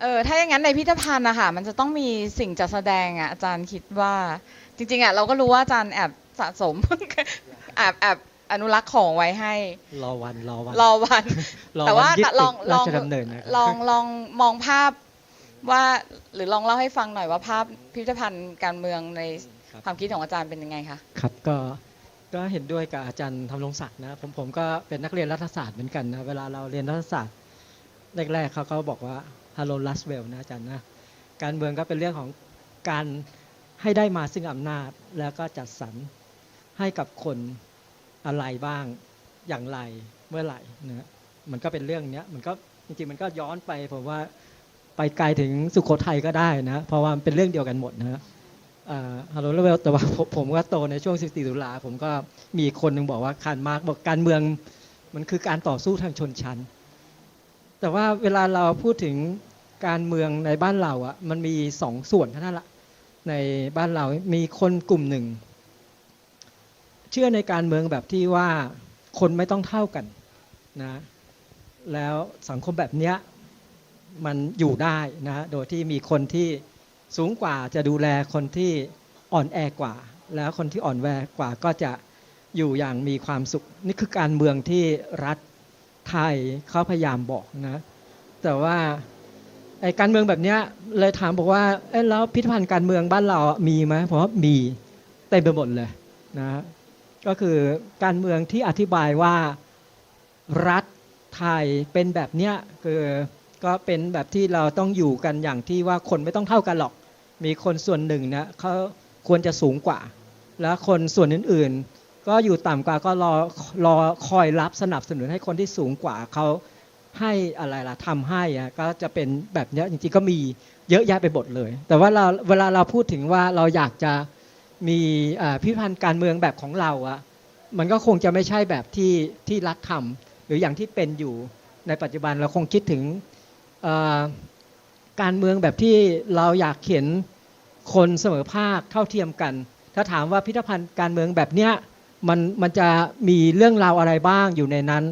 เออถ้าอย่างนั้นในพิพิธภัณฑ์นะคะมันจะต้องมีสิ่งจัดแสดงอะอาจารย์คิดว่า จริง ๆอะเราก็รู้ว่าอาจารย์แอบสะสม แอบแอบอนุรักษ์ของไว้ให้ รอวันรอวันรอวันรอแต่วัว่านยึดลองติดลราองชดำเนินนะครับลองลองมองภาพว่าหรือลองเล่าให้ฟังหน่อยว่าภาพพิพิธภัณฑ์การเมืองในครับความคิดของอาจารย์เป็นยังไงคะครับก็ก็เห็นด้วยกับอาจารย์ทำรงศักดิ์นะผมผมก็เป็นนักเรียนรัฐศาสตร์เหมือนกันนะเวลาเราเรียนรัฐศาสตร์แรกๆเขาก็บอกว่า ฮัลโหลลัสเวลนะอาจารย์นะการเมืองก็เป็นเรื่องของการให้ได้มาซึ่งอำนาจแล้วก็จัดสรรให้กับคนอะไรบ้างอย่างไรเมื่อไหร่นะมันก็เป็นเรื่องเนี้ยมันก็จริงๆมันก็ย้อนไปผมว่าไปไกลถึงสุโขทัยก็ได้นะเพราะว่ามันเป็นเรื่องเดียวกันหมดนะฮัลโหลเลเวลแต่ว่าผมก็โตในช่วง 14 ตุลาผมก็มีคนหนึ่งบอกว่าคารมาร์กบอกการเมืองมันคือการต่อสู้ทางชนชั้น แต่ว่าเวลาเราพูดถึง การเมืองในบ้านเราอะมันมีสองส่วนเท่านั้นละในบ้านเรามีคนกลุ่มหนึ่ง เชื่อในการเมืองแบบที่ว่าคนไม่ต้องเท่ากันนะแล้วสังคมแบบเนี้ยมันอยู่ได้นะโดยที่มีคนที่สูงกว่าจะดูแลคนที่อ่อนแอกว่า แล้วคนที่อ่อนแอกว่าก็จะอยู่อย่างมีความสุข นี่คือการเมืองที่รัฐไทยเขาพยายามบอกนะแต่ว่า การเมืองแบบเนี้ยเลยถามบอกว่าเอ้แล้วพิพิธภัณฑ์การเมืองบ้านเรามีไหมเพราะว่ามีเต็มไปหมดเลยนะก็คือการเมืองที่อธิบายว่ารัฐไทยเป็นแบบเนี้ยคือก็เป็นแบบที่เราต้องอยู่กันอย่างที่ว่าคนไม่ต้องเท่ากันหรอก มีคนส่วนหนึ่งนะเขาควรจะสูงกว่า แล้วคนส่วนอื่นๆ ก็อยู่ต่ำกว่าก็รอรอคอยรับสนับสนุนให้คนที่สูงกว่าเขา ให้อะไรล่ะทำให้อะก็จะเป็นแบบเนี้ยจริงๆก็มีเยอะแยะไปหมดเลย แต่ว่าเราเวลาเราพูดถึงว่าเราอยากจะมีพิพิธภัณฑ์การเมืองแบบของเราอะมันก็คงจะไม่ใช่แบบที่ที่รัฐทำหรืออย่างที่เป็นอยู่ในปัจจุบันเราคงคิดถึงการเมืองแบบที่เราอยากเห็นคนเสมอภาคเท่าเทียมกัน ถ้าถามว่าพิพิธภัณฑ์การเมืองแบบเนี้ยมันมันจะมีเรื่องราวอะไรบ้างอยู่ในนั้น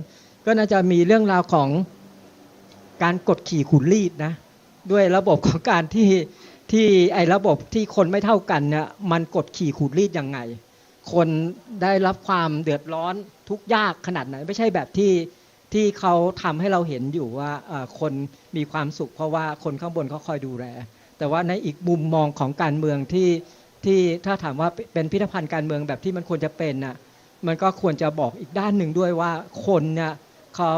ก็น่าจะมีเรื่องราวของการกดขี่ขุนรีดนะ ด้วยระบบของการที่ที่ไอ้ระบบที่คนไม่เท่ากันเนี่ยมันกดขี่ขูดรีดยังไง คนได้รับความเดือดร้อนทุกยากขนาดไหนไม่ใช่แบบที่ที่เขาทำให้เราเห็นอยู่ว่าคนมีความสุข เพราะว่าคนข้างบนเขาคอยดูแล แต่ว่าในอีกมุมมองของการเมืองที่ที่ถ้าถามว่าเป็นพิพิธภัณฑ์การเมืองแบบที่มันควรจะเป็นน่ะมันก็ควรจะบอกอีกด้านหนึ่งด้วยว่าคนเนี่ย เขา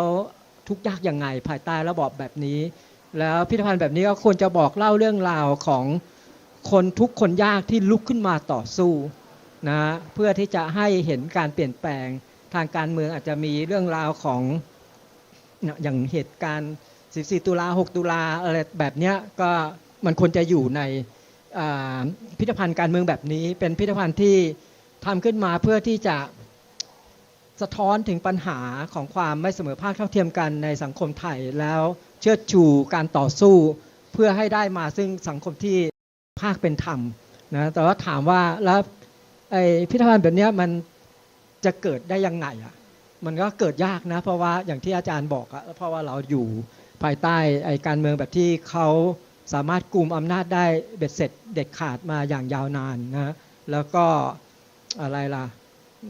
ทุกยากยังไงภายใต้ระบอบแบบนี้ แล้วพิพิธภัณฑ์แบบนี้ก็ควรจะบอกเล่าเรื่องราวของคนทุกคนยากที่ลุกขึ้นมาต่อสู้นะเพื่อที่จะให้เห็นการเปลี่ยนแปลงทางการเมืองอาจจะมีเรื่องราวของอย่างเหตุการณ์ 14 ตุลา 6 ตุลาอะไรแบบเนี้ยก็มันควรจะอยู่ในพิพิธภัณฑ์การเมืองแบบนี้ เป็นพิพิธภัณฑ์ที่ทำขึ้นมาเพื่อที่จะ สะท้อนถึงปัญหาของความไม่เสมอภาคเท่าเทียมกันในสังคมไทยแล้วเชิดชูการต่อสู้ เพื่อให้ได้มาซึ่งสังคมที่ภาคเป็นธรรมนะแต่ว่าถามว่าแล้วไอ้พิธภัณฑ์แบบนี้มันจะเกิดได้ยังไงอะมันก็เกิดยากนะ เพราะว่าอย่างที่อาจารย์บอกอะเพราะว่าเราอยู่ภายใต้ไอ้การเมืองแบบที่เขาสามารถกลุ่มอำนาจได้เบ็ดเสร็จเด็ดขาดมาอย่างยาวนานนะแล้วก็อะไรล่ะ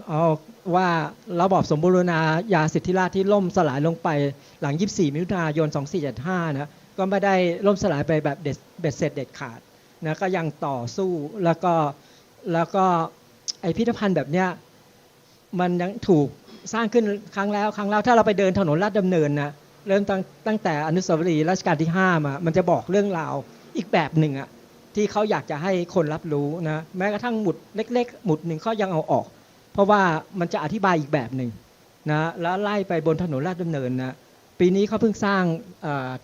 เอาว่าระบอบสมบูรณาญาสิทธิราชที่ล่มสลายลงไปหลัง 24 มิถุนายน 2475 นะก็ไม่ได้ล่มสลายไปแบบเด็ดเบ็ดเสร็จเด็ดขาดนะก็ยังต่อสู้แล้วก็แล้วก็ไอพิพิธภัณฑ์แบบเนี้ยมันยังถูกสร้างขึ้นครั้งแล้วครั้งแล้วถ้าเราไปเดินถนนลาดดำเนินนะเริ่มตั้งตั้งแต่อนุสาวรีย์รัชกาลที่ 5 มา มันจะบอกเรื่องราวอีกแบบหนึ่งอะที่เขาอยากจะให้คนรับรู้นะแม้กระทั่งหมุดเล็ก ๆ หมุดหนึ่งเขายังเอาออก เพราะว่ามันจะอธิบายอีกแบบหนึ่งนะแล้วไล่ไปบนถนนลาดดำเนินนะปีนี้เขาเพิ่งสร้าง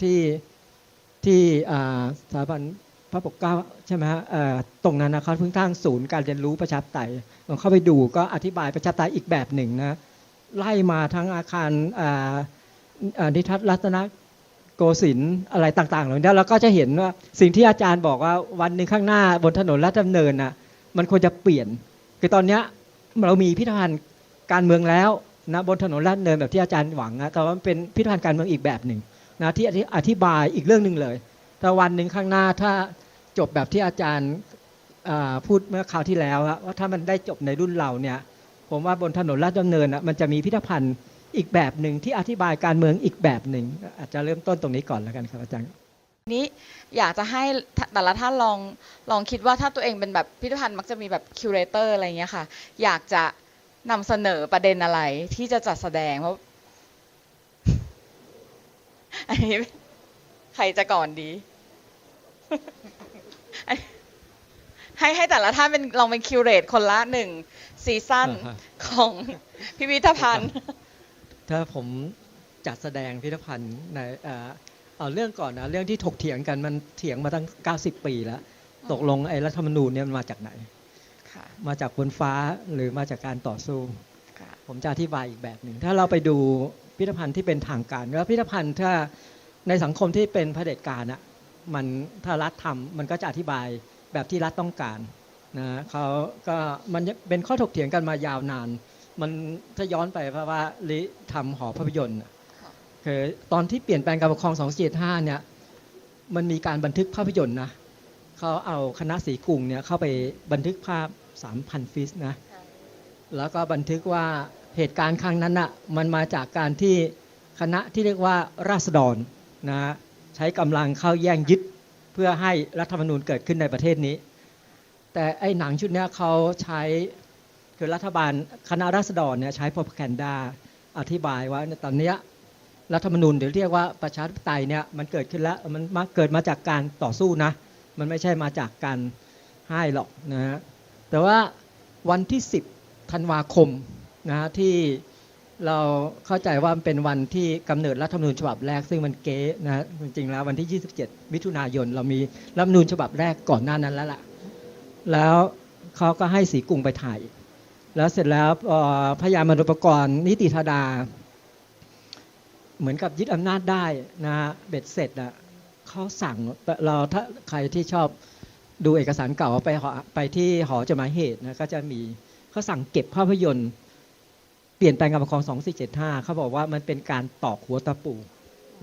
ที่ที่สถาบันพระปกเกล้าใช่ไหมฮะตรงนั้นนะเขาเพิ่งสร้างศูนย์การเรียนรู้ประชาธิปไตยลองเข้าไปดูก็อธิบายประชาธิปไตยอีกแบบหนึ่งนะไล่มาทั้งอาคารนิทัศรัตนโกสินทร์อะไรต่างๆเหล่านี้แล้วก็จะเห็นว่าสิ่งที่อาจารย์บอกว่าวันหนึ่งข้างหน้าบนถนนลาดดำเนินน่ะมันควรจะเปลี่ยนคือตอนเนี้ย เรามีพิพิธภัณฑ์การเมืองแล้วนะบนถนนลาดเนินแบบที่อาจารย์หวังนะแต่ว่ามันเป็นพิพิธภัณฑ์การเมืองอีกแบบหนึ่งนะที่อธิบายอีกเรื่องหนึ่งเลย แต่วันหนึ่งข้างหน้าถ้าจบแบบที่อาจารย์พูดเมื่อคราวที่แล้วว่าถ้ามันได้จบในรุ่นเราเนี่ยผมว่าบนถนนลาดดำเนินอะมันจะมีพิพิธภัณฑ์อีกแบบหนึ่งที่อธิบายการเมืองอีกแบบหนึ่งอาจจะเริ่มต้นตรงนี้ก่อนแล้วกันครับอาจารย์ นี้อยากจะให้แต่ละท่านลองลองคิดว่าถ้าตัวเองเป็นแบบพิพิธภัณฑ์มักจะมีแบบคิวเรเตอร์อะไรเงี้ยค่ะ อยากจะนำเสนอประเด็นอะไรที่จะจัดแสดงเพราะอันนี้ใครจะก่อนดี ให้ให้แต่ละท่านเป็นลองเป็นคิวเรตคนละหนึ่งซีซั่นอ่าฮะของพิพิธภัณฑ์ ถ้าผมจัดแสดงพิพิธภัณฑ์ใน เอ่อเอาเรื่องก่อนนะเรื่องที่ถกเถียงกันมันเถียงมาตั้ง 90 ปีแล้ว ตกลงไอ้รัฐธรรมนูญเนี่ยมันมาจากไหนค่ะมาจากบนฟ้าหรือมาจากการต่อสู้ค่ะผมจะอธิบายอีกแบบหนึ่งถ้าเราไปดูพิพิธภัณฑ์ที่เป็นทางการแล้วพิพิธภัณฑ์ถ้าในสังคมที่เป็นเผด็จการอะมันถ้ารัฐทำมันก็จะอธิบายแบบที่รัฐต้องการนะเขาก็มันเป็นข้อถกเถียงกันมายาวนาน มันถ้าย้อนไปเพราะว่าลิทำหอภาพยนตร์น่ะ คือตอนที่เปลี่ยนแปลงการปกครอง275เนี่ยมันมีการบันทึกภาพยนตร์นะเขาเอาคณะสีกรุงเนี่ยเข้าไปบันทึกภาพ 3,000 ฟิสนะแล้วก็บันทึกว่าเหตุการณ์ครั้งนั้นน่ะมันมาจากการที่คณะที่เรียกว่าราษฎรนะใช้กำลังเข้าแย่งยึดเพื่อให้รัฐธรรมนูญเกิดขึ้นในประเทศนี้ แต่ไอ้หนังชุดนี้เขาใช้คือรัฐบาลคณะราษฎรเนี่ยใช้ propaganda อธิบายว่าตอนเนี้ย รัฐธรรมนูญเดี๋ยวเรียกว่าประชาธิปไตยเนี่ยมันเกิดขึ้นแล้วมันมาเกิดมาจากการต่อสู้นะ มันไม่ใช่มาจากการให้หรอกนะฮะแต่ว่าวันที่ 10ธันวาคมนะฮะที่เราเข้าใจว่ามันเป็นวันที่กำเนิดรัฐธรรมนูญฉบับแรก ซึ่งมันเก๊นะฮะจริงๆแล้ววันที่ 27 มิถุนายน เรามีรัฐธรรมนูญฉบับแรกก่อนหน้านั้นแล้วล่ะ แล้วเขาก็ให้สีกรุงไปถ่าย แล้วเสร็จแล้วพยามนุปกรณ์นิติธาดา เหมือนกับยึดอำนาจได้นะฮะเบ็ดเสร็จอะเขาสั่งเราถ้าใครที่ชอบดูเอกสารเก่าไปหอไปที่หอจดหมายเหตุนะก็จะมีเขาสั่งเก็บภาพยนตร์เปลี่ยนแปลงการปกครอง 2475 เขาบอกว่ามันเป็นการตอกหัวตะปู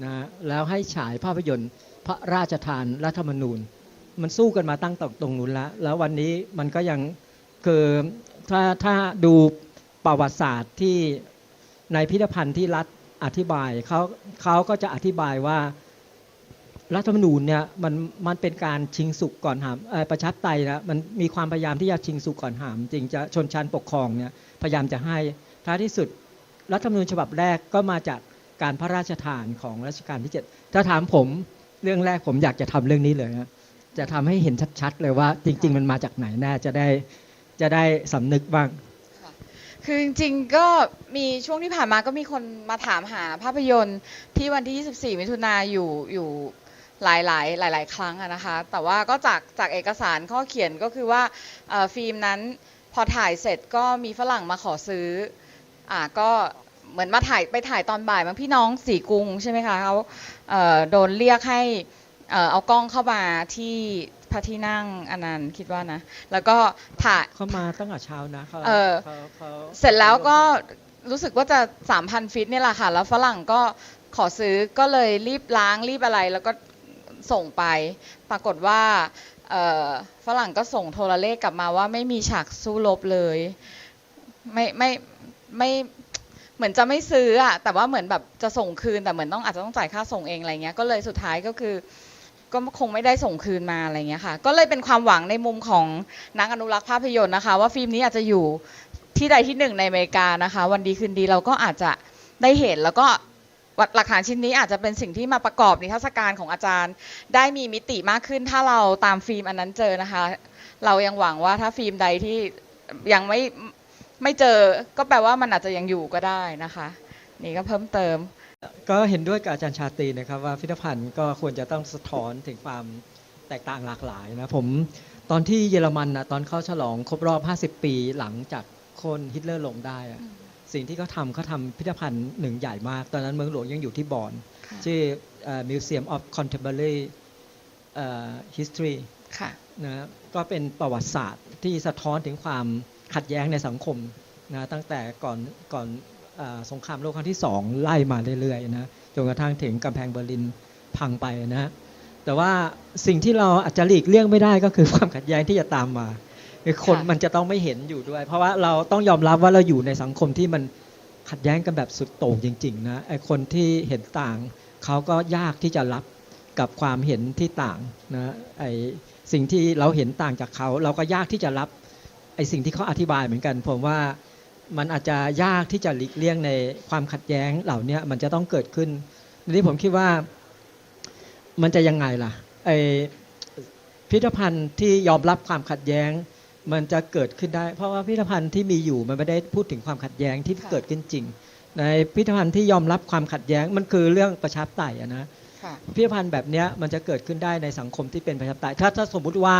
นะแล้วให้ฉายภาพยนตร์พระราชทานรัฐธรรมนูญ มันสู้กันมาตั้งตตรงนู้นแล้ว แล้ววันนี้มันก็ยังคือถ้าถ้าดูประวัติศาสตร์ที่ในพิพิธภัณฑ์ที่รัฐ อธิบายเขาเขาก็จะอธิบายว่ารัฐธรรมนูญเนี่ยมันมันเป็นการชิงสุกก่อนหามประชาธิปไตยนะมันมีความพยายามที่จะชิงสุกก่อนหามจริงจะชนชั้นปกครองเนี่ยพยายามจะให้ท้ายที่สุดรัฐธรรมนูญฉบับแรกก็มาจากการพระราชทานของรัชกาลที่ 7 ถ้าถามผมเรื่องแรกผมอยากจะทำเรื่องนี้เลยนะจะทำให้เห็นชัดๆเลยว่าจริง ๆ มันมาจากไหนแน่จะได้จะได้สำนึกบ้าง คือจริงๆก็มีช่วงที่ผ่านมาก็มีคนมาถามหาภาพยนตร์ที่วันที่ 24 มิถุนาอยู่อยู่หลายหลายๆหลายๆครั้งอะนะคะ แต่ว่าก็จากจากเอกสารข้อเขียนก็คือว่าฟิล์มนั้นพอถ่ายเสร็จก็มีฝรั่งมาขอซื้ออ่าก็เหมือนมาถ่ายไปถ่ายตอนบ่ายมั้งพี่น้องสีกรุงใช่ไหมคะเขาเโดนเรียกให้เอากล้องเข้ามาที่ พระที่นั่งอันนั้นคิดว่านะ แล้วก็ถ่ายเขามาตั้งแต่เช้านะเขาเออเขาเขาเสร็จแล้วก็รู้สึกว่าจะ 3,000 ฟิตเนี่ยแหละค่ะ แล้วฝรั่งก็ขอซื้อก็เลยรีบล้างรีบอะไรแล้วก็ส่งไป ปรากฏว่าเอ่อฝรั่งก็ส่งโทรเลขกลับมาว่าไม่มีฉากสู้รบเลย ไม่ไม่ไม่เหมือนจะไม่ซื้ออะแต่ว่าเหมือนแบบจะส่งคืนแต่เหมือนต้องอาจจะต้องจ่ายค่าส่งเองอะไรเงี้ยก็เลยสุดท้ายก็คือ ก็คงไม่ได้ส่งคืนมาอะไรเงี้ยค่ะ ก็เลยเป็นความหวังในมุมของนักอนุรักษ์ภาพยนตร์นะคะ ว่าฟิล์มนี้อาจจะอยู่ที่ใดที่หนึ่งในอเมริกานะคะ วันดีคืนดีเราก็อาจจะได้เห็นแล้วก็หลักฐานชิ้นนี้อาจจะเป็นสิ่งที่มาประกอบนิทรรศการของอาจารย์ ได้มีมิติมากขึ้น ถ้าเราตามฟิล์มอันนั้นเจอนะคะ เรายังหวังว่าถ้าฟิล์มใดที่ยังไม่ไม่เจอก็แปลว่ามันอาจจะยังอยู่ก็ได้นะคะ นี่ก็เพิ่มเติม ก็เห็นด้วยกับอาจารย์ชาตรีนะครับว่าพิพิธภัณฑ์ก็ควรจะต้องสะท้อนถึงความแตกต่างหลากหลายนะผมตอนที่เยอรมันนะตอนเขาฉลองครบรอบ 50 ปีหลังจากโคนฮิตเลอร์ลงได้อะสิ่งที่เขาทำเขาทำพิพิธภัณฑ์หนึ่งใหญ่มาก ตอนนั้นเมืองหลวงยังอยู่ที่บอนชื่อเอ่อ Museum of Contemporary เอ่อ History ค่ะนะก็เป็นประวัติศาสตร์ที่สะท้อนถึงความขัดแย้งในสังคมนะตั้งแต่ก่อนก่อนอา สงครามโลกครั้งที่สองไล่มาเรื่อยๆนะจนกระทั่งถึงกำแพงเบอร์ลินพังไปนะแต่ว่าสิ่งที่เราอาจจะหลีกเลี่ยงไม่ได้ก็คือความขัดแย้งที่จะตามมาคือคนค่ะมันจะต้องไม่เห็นอยู่ด้วย เพราะว่าเราต้องยอมรับว่าเราอยู่ในสังคมที่มันขัดแย้งกันแบบสุดโต่งจริงๆนะไอคนที่เห็นต่างเขาก็ยากที่จะรับกับความเห็นที่ต่างนะไอสิ่งที่เราเห็นต่างจากเขา เราก็ยากที่จะรับไอสิ่งที่เขาอธิบายเหมือนกัน ผมว่า มันอาจจะยากที่จะหลีกเลี่ยงในความขัดแย้งเหล่านี้มันจะต้องเกิดขึ้นทีนี้ผมคิดว่ามันจะยังไงล่ะไอพิพิธภัณฑ์ที่ยอมรับความขัดแย้ง มันจะเกิดขึ้นได้ เพราะว่าพิพิธภัณฑ์ที่มีอยู่มันไม่ได้พูดถึงความขัดแย้งที่ค่ะเกิดขึ้นจริง ในพิพิธภัณฑ์ที่ยอมรับความขัดแย้งมันคือเรื่องประชาธิปไตยอะนะค่ะพิพิธภัณฑ์แบบเนี้ยมันจะเกิดขึ้นได้ในสังคมที่เป็นประชาธิปไตยถ้าถ้าสมมุติว่า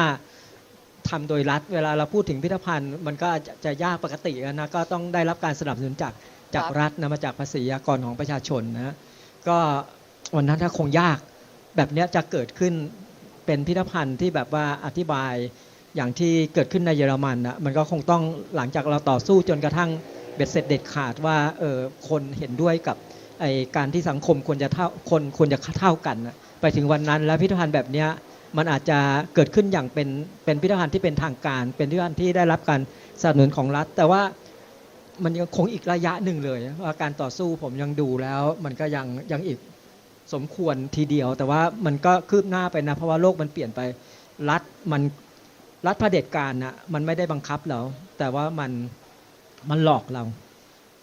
ทำโดยรัฐ เวลาเราพูดถึงพิพิธภัณฑ์ มันก็จะยากปกตินะก็ต้องได้รับการสนับสนุนจากจากรัฐนะมาจากภาษีอากรของประชาชนนะก็วันนั้นถ้าคงยากแบบนี้จะเกิดขึ้นเป็นพิพิธภัณฑ์ที่แบบว่าอธิบายอย่างที่เกิดขึ้นในเยอรมันนะมันก็คงต้องหลังจากเราต่อสู้จนกระทั่งเบ็ดเสร็จเด็ดขาดว่าเออคนเห็นด้วยกับไอการที่สังคมควรจะเท่าคนควรจะเท่ากันนะไปถึงวันนั้นแล้วพิพิธภัณฑ์แบบเนี้ย มันอาจจะเกิดขึ้นอย่างเป็นเป็นพิพิธภัณฑ์ที่เป็นทางการ เป็นพิพิธภัณฑ์ที่ได้รับการสนับสนุนของรัฐ แต่ว่ามันยังคงอีกระยะหนึ่งเลยว่าการต่อสู้ผมยังดูแล้ว มันก็ยังยังอีกสมควรทีเดียว แต่ว่ามันก็คืบหน้าไปนะ เพราะว่าโลกมันเปลี่ยนไปรัฐมันรัฐเผด็จการนะมันไม่ได้บังคับเรา แต่ว่ามันมันหลอกเรา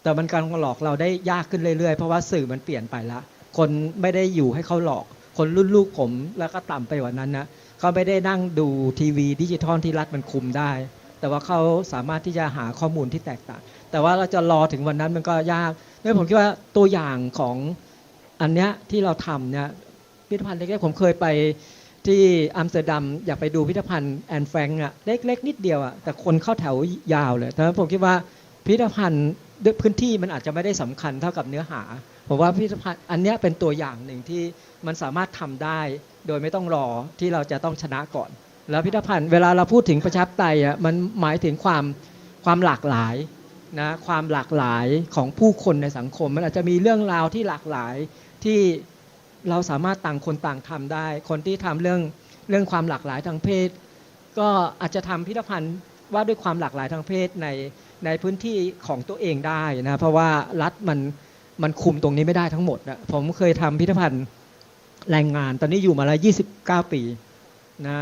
แต่มันการหลอกเราได้ยากขึ้นเรื่อยๆ เพราะว่าสื่อมันเปลี่ยนไปละ คนไม่ได้อยู่ให้เขาหลอก คนรุ่นลูกผมแล้วก็ต่ำไปกว่านั้นนะเขาไม่ได้นั่งดูทีวีดิจิทัลที่รัฐมันคุมได้ แต่ว่าเขาสามารถที่จะหาข้อมูลที่แตกต่าง แต่ว่าเราจะรอถึงวันนั้นมันก็ยากด้วยผมคิดว่าตัวอย่างของอันเนี้ยที่เราทำเนี่ยพิพิธภัณฑ์เล็กๆผมเคยไปที่อัมสเตอร์ดัมอยากไปดูพิพิธภัณฑ์แอนแฟรงก์อะเล็กๆนิดเดียวอะแต่คนเข้าแถวยาวเลยแต่ผมคิดว่าพิพิธภัณฑ์ด้วยพื้นที่มันอาจจะไม่ได้สำคัญเท่ากับเนื้อหา ผมว่าพิพิธภัณฑ์อันนี้เป็นตัวอย่างหนึ่งที่มันสามารถทำได้ โดยไม่ต้องรอที่เราจะต้องชนะก่อน แล้วพิพิธภัณฑ์เวลาเราพูดถึงประชาธิปไตยอะมันหมายถึงความความหลากหลายนะความหลากหลายของผู้คนในสังคม มันอาจจะมีเรื่องราวที่หลากหลายที่เราสามารถต่างคนต่างทำได้ คนที่ทำเรื่องเรื่องความหลากหลายทางเพศ ก็อาจจะทำพิพิธภัณฑ์ว่าด้วยความหลากหลายทางเพศในในพื้นที่ของตัวเองได้นะเพราะว่ารัฐมัน มันคุมตรงนี้ไม่ได้ทั้งหมดนะผมเคยทำพิพิธภัณฑ์แรงงาน ตอนนี้อยู่มาแล้ว29 ปีนะ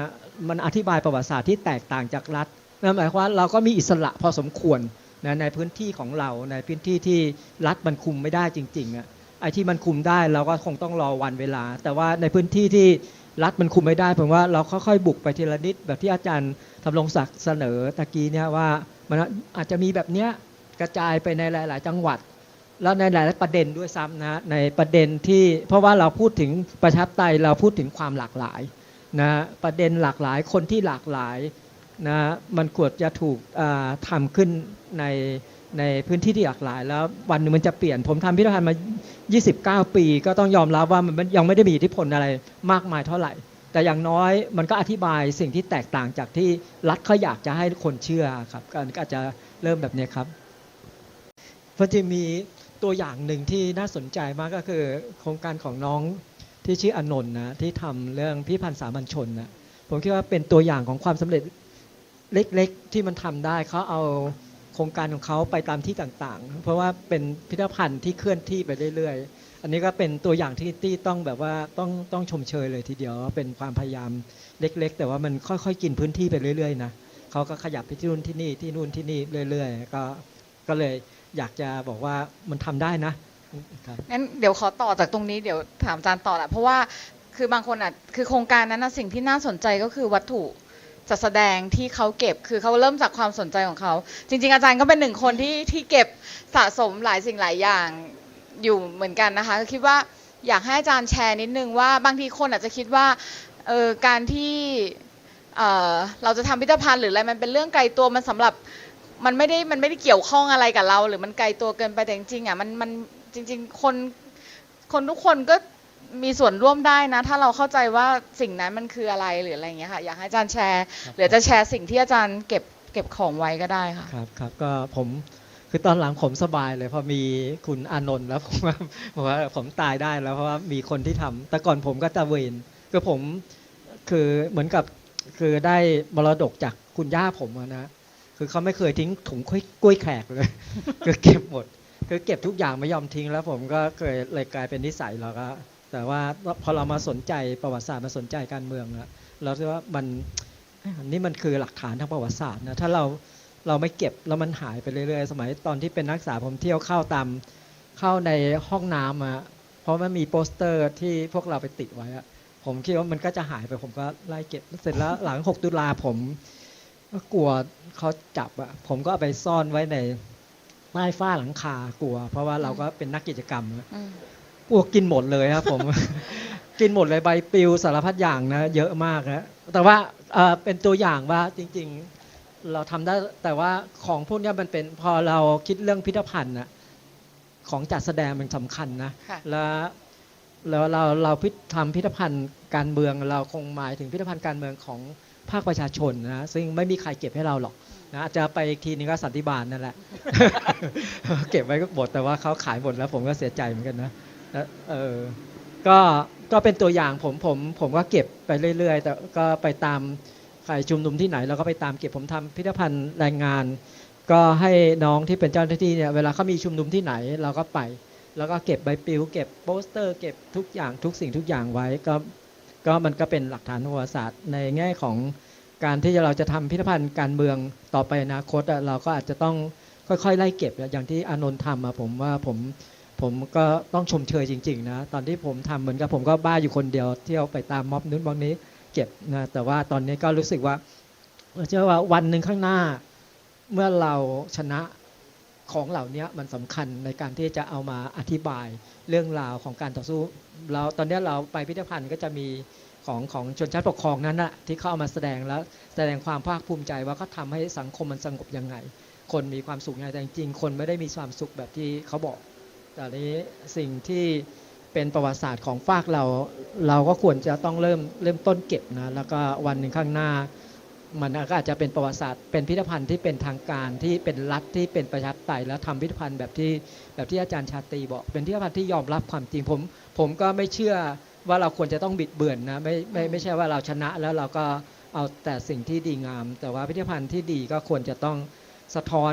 มันอธิบายประวัติศาสตร์ที่แตกต่างจากรัฐนั่นหมายความว่าเราก็มีอิสระพอสมควรนะในพื้นที่ของเราในพื้นที่ที่รัฐมันคุมไม่ได้จริงๆอะไอ้ที่มันคุมได้เราก็คงต้องรอวันเวลา แต่ว่าในพื้นที่ที่รัฐมันคุมไม่ได้ผมว่าเราค่อยๆบุกไปทีละนิดแบบที่อาจารย์ทำรงศักดิ์เสนอตะกี้เนี่ยว่ามันอาจจะมีแบบเนี้ยกระจายไปในหลาย ๆ จังหวัด แล้วในหลายประเด็นด้วยซ้ำนะในประเด็นที่เพราะว่าเราพูดถึงประชาธิปไตยเราพูดถึงความหลากหลายนะประเด็นหลากหลายคนที่หลากหลายนะมันควรจะถูกอ่าทำขึ้นในในพื้นที่ที่หลากหลาย แล้ววันหนึงมันจะเปลี่ยนผมทำพิพิธภัณฑ์มา 29 ปี ก็ต้องยอมรับว่ามันยังไม่ได้มีอิทธิพลอะไรมากมายเท่าไหร่ แต่อย่างน้อยมันก็อธิบายสิ่งที่แตกต่างจากที่รัฐเขาอยากจะให้คนเชื่อครับก็ก็อาจจะเริ่มแบบนี้ครับเพราะจะมี ตัวอย่างหนึ่งที่น่าสนใจมากก็คือ โครงการของน้องที่ชื่ออนนท์นะที่ทำเรื่องพิพันธ์สามัญชนนะผมคิดว่าเป็นตัวอย่างของความสำเร็จเล็กๆ ที่มันทำได้เขาเอาโครงการของเขาไปตามที่ต่างๆ เพราะว่าเป็นพิพิธภัณฑ์ที่เคลื่อนที่ไปเรื่อยๆ อันนี้ก็เป็นตัวอย่างที่ที่ต้องแบบว่าต้องต้องชมเชยเลยทีเดียวว่าเป็นความพยายามเล็ก ๆ แต่ว่ามันค่อยๆกินพื้นที่ไปเรื่อยๆนะเขาก็ขยับไปที่นู่นที่นี่ที่นู่นที่นี่เรื่อย ๆ ก็ก็เลย อยากจะบอกว่ามันทำได้นะงั้นเดี๋ยวขอต่อจากตรงนี้เดี๋ยวถามอาจารย์ต่อแหละเพราะว่าคือบางคนอะคือโครงการนั้นนะสิ่งที่น่าสนใจก็คือวัตถุจัดแสดงที่เขาเก็บคือเขาเริ่มจากความสนใจของเขา จริง ๆ อาจารย์ก็เป็นหนึ่งคนที่ที่เก็บสะสมหลายสิ่งหลายอย่างอยู่เหมือนกันนะคะก็คิดว่าอยากให้อาจารย์แชร์นิดนึงว่าบางทีคนอาจจะคิดว่าเออการที่เออเราจะทำพิพิธภัณฑ์หรืออะไรมันเป็นเรื่องไกลตัวมันสำหรับ มันไม่ได้มันไม่ได้เกี่ยวข้องอะไรกับเรา หรือมันไกลตัวเกินไปแต่จริงๆอะมันมันจริง ๆ คนคนทุกคนก็มีส่วนร่วมได้นะ ถ้าเราเข้าใจว่าสิ่งนั้นมันคืออะไรหรืออะไรอย่างเงี้ยค่ะอยากให้อาจารย์แชร์ครับหรือจะแชร์สิ่งที่อาจารย์เก็บเก็บของไว้ก็ได้ค่ะครับครับก็ผมคือตอนหลังผมสบายเลยพอมีคุณอานนท์แล้วผมว่าผมว่าผมตายได้แล้วเพราะว่ามีคนที่ทำแต่ก่อนผมก็ตะเวนคือผมคือเหมือนกับคือได้มรดกจากคุณย่าผมอะนะ คือเขาไม่เคยทิ้งถุงกล้วยแขกเลยคือเก็บหมด คือเก็บทุกอย่างไม่ยอมทิ้งแล้วผมก็เคยเลยกลายเป็นนิสัยแล้วก็ แต่ว่าพอเรามาสนใจประวัติศาสตร์มาสนใจการเมืองแล้วเราคิดว่ามันนนี้มันคือหลักฐานทางประวัติศาสตร์นะถ้าเราเราไม่เก็บแล้วมันหายไปเรื่อยๆ สมัยตอนที่เป็นนักศึกษาผมเที่ยวเข้าตามเข้าในห้องน้ำอะเพราะมันมีโปสเตอร์ที่พวกเราไปติดไว้อะผมคิดว่ามันก็จะหายไปผมก็ไล่เก็บเสร็จแล้วหลัง 6 ตุลาผม ก็กลัวเขาจับอะผมก็เอาไปซ่อนไว้ในใต้ฝ้าหลังคากลัว เพราะว่าเราก็เป็นนักกิจกรรมนะอืมกลัวกินหมดเลยครับ ผม กินหมดเลยใบปลิวสารพัดอย่างนะเยอะมากนะแต่ว่าเอ่อเป็นตัวอย่างว่าจริง ๆ เราทำได้แต่ว่าของพวกเนี้ยมันเป็นพอเราคิดเรื่องพิพิธภัณฑ์นะของจัดแสดงมันสำคัญนะค่ะแล้วแล้วเราเราพิทำพิพิธภัณฑ์การเมืองเราคงหมายถึงพิพิธภัณฑ์การเมืองของ ภาคประชาชนนะซึ่งไม่มีใครเก็บให้เราหรอกนะอาจจะไปอีกทีนึงก็สันติบาลนั่นแหละ เก็บไว้ก็หมดแต่ว่าเขาขายหมดแล้วผมก็เสียใจเหมือนกันนะเออก็ก็เป็นตัวอย่างผมผมผมก็เก็บไปเรื่อย ๆ แต่ก็ไปตามใครชุมนุมที่ไหนเราก็ไปตามเก็บผมทำพิพิธภัณฑ์แรงงาน ก็ให้น้องที่เป็นเจ้าหน้าที่เนี่ยเวลาเขามีชุมนุมที่ไหนเราก็ไป แล้วก็เก็บใบปลิวเก็บโปสเตอร์ เก็บทุกอย่างทุกสิ่งทุกอย่างไว้ก็ ก็มันก็เป็นหลักฐานประวัติศาสตร์ในแง่ของการที่เราจะทำพิพิธภัณฑ์การเมืองต่อไปอนาคตเราก็อาจจะต้องค่อยๆ ไล่เก็บอย่างที่อานนท์ทำอะผมว่าผมผมก็ต้องชมเชยจริงๆนะตอนที่ผมทำเหมือนกับผมก็บ้าอยู่คนเดียวเที่ยวไปตามม็อบนู้นม็อบนี้เก็บนะแต่ว่าตอนนี้ก็รู้สึกว่าเชื่อว่าวันหนึ่งข้างหน้า เมื่อเราชนะ ของเหล่านี้มันสำคัญในการที่จะเอามาอธิบายเรื่องราวของการต่อสู้ เราตอนนี้เราไปพิพิธภัณฑ์ก็จะมีของของชนชั้นปกครองนั้นนะที่เข้าเอามาแสดงแล้วแสดงความภาคภูมิใจว่าเขาทำให้สังคมมันสงบยังไง คนมีความสุขยังไงแต่จริงๆคนไม่ได้มีความสุขแบบที่เขาบอก แต่นี้สิ่งที่เป็นประวัติศาสตร์ของฝากเรา เราก็ควรจะต้องเริ่มเริ่มต้นเก็บนะแล้วก็วันหนึ่งข้างหน้า มันก็อาจจะเป็นประวัติศาสตร์ เป็นพิพิธภัณฑ์ที่เป็นทางการที่เป็นรัฐที่เป็นประชาธิปไตยแล้วทำพิพิธภัณฑ์แบบที่แบบที่อาจารย์ชาตรีบอก เป็นพิพิธภัณฑ์ที่ยอมรับความจริงผมผมก็ไม่เชื่อว่าเราควรจะต้องบิดเบือนนะไม่ไม่ไม่ใช่ว่าเราชนะแล้วเราก็เอาแต่สิ่งที่ดีงาม แต่ว่าพิพิธภัณฑ์ที่ดีก็ควรจะต้องสะท้อน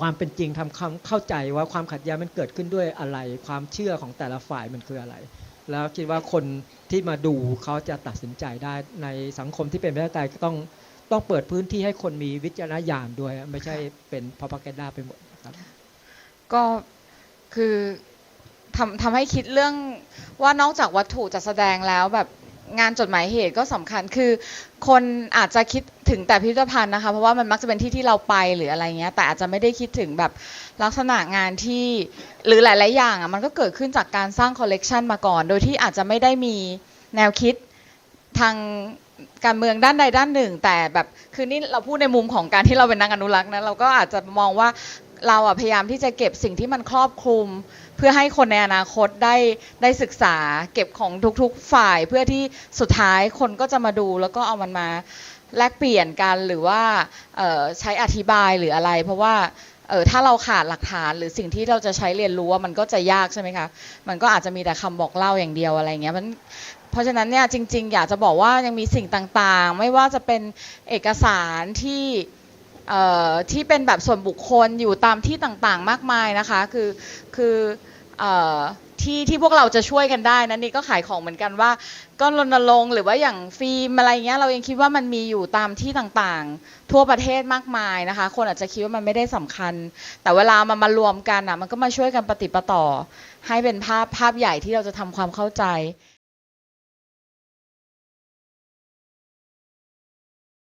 ความเป็นจริงทำความเข้าใจว่าความขัดแย้งมันเกิดขึ้นด้วยอะไร ความเชื่อของแต่ละฝ่ายมันคืออะไร แล้วคิดว่าคนที่มาดูเขาจะตัดสินใจได้ในสังคมที่เป็นประชาธิปไตยก็ต้องต้องเปิดพื้นที่ให้คนมีวิจารณญาณด้วย ไม่ใช่เป็นพ r o p a g a n d a ไปหมดครับ ก็คือทำทำให้คิดเรื่องว่านอกจากวัตถุจัดแสดงแล้วแบบ งานจดหมายเหตุก็สำคัญคือ คนอาจจะคิดถึงแต่พิพิธภัณฑ์นะคะ เพราะว่ามันมักจะเป็นที่ที่เราไปหรืออะไรเงี้ย แต่อาจจะไม่ได้คิดถึงแบบลักษณะงานที่หรือหลาย ๆ อย่างอะมันก็เกิดขึ้นจากการสร้างคอลเลกชันมาก่อน โดยที่อาจจะไม่ได้มีแนวคิดทางการเมืองด้านใดด้านหนึ่ง แต่แบบคือนี่เราพูดในมุมของการที่เราเป็นนักอนุรักษ์นะเราก็อาจจะมองว่าเราอะพยายามที่จะเก็บสิ่งที่มันครอบคลุมเพื่อให้คนในอนาคตได้ได้ศึกษาเก็บของทุกๆฝ่าย เพื่อที่สุดท้ายคนก็จะมาดูแล้วก็เอามันมาแลกเปลี่ยนกันหรือว่าใช้อธิบายหรืออะไร เพราะว่าเออถ้าเราขาดหลักฐานหรือสิ่งที่เราจะใช้เรียนรู้มันก็จะยากใช่ไหมคะมันก็อาจจะมีแต่คำบอกเล่าอย่างเดียวอะไรเงี้ยมันเพราะฉะนั้นเนี่ยจริง ๆ อยากจะบอกว่ายังมีสิ่งต่างๆ ไม่ว่าจะเป็นเอกสารที่ ที่เป็นแบบส่วนบุคคลอยู่ตามที่ต่างๆ มากมายนะคะ คือคืออที่ที่พวกเราจะช่วยกันได้นะนี่ก็ขายของเหมือนกันว่า ก็รณรงค์หรือว่าอย่างฟิล์มอะไรเงี้ยเรายังคิดว่ามันมีอยู่ตามที่ต่างๆ ทั่วประเทศมากมายนะคะ คนอาจจะคิดว่ามันไม่ได้สำคัญ แต่เวลามันมารวมกันอะมันก็มาช่วยกันปฏิปต่อ ให้เป็นภาพภาพใหญ่ที่เราจะทำความเข้าใจ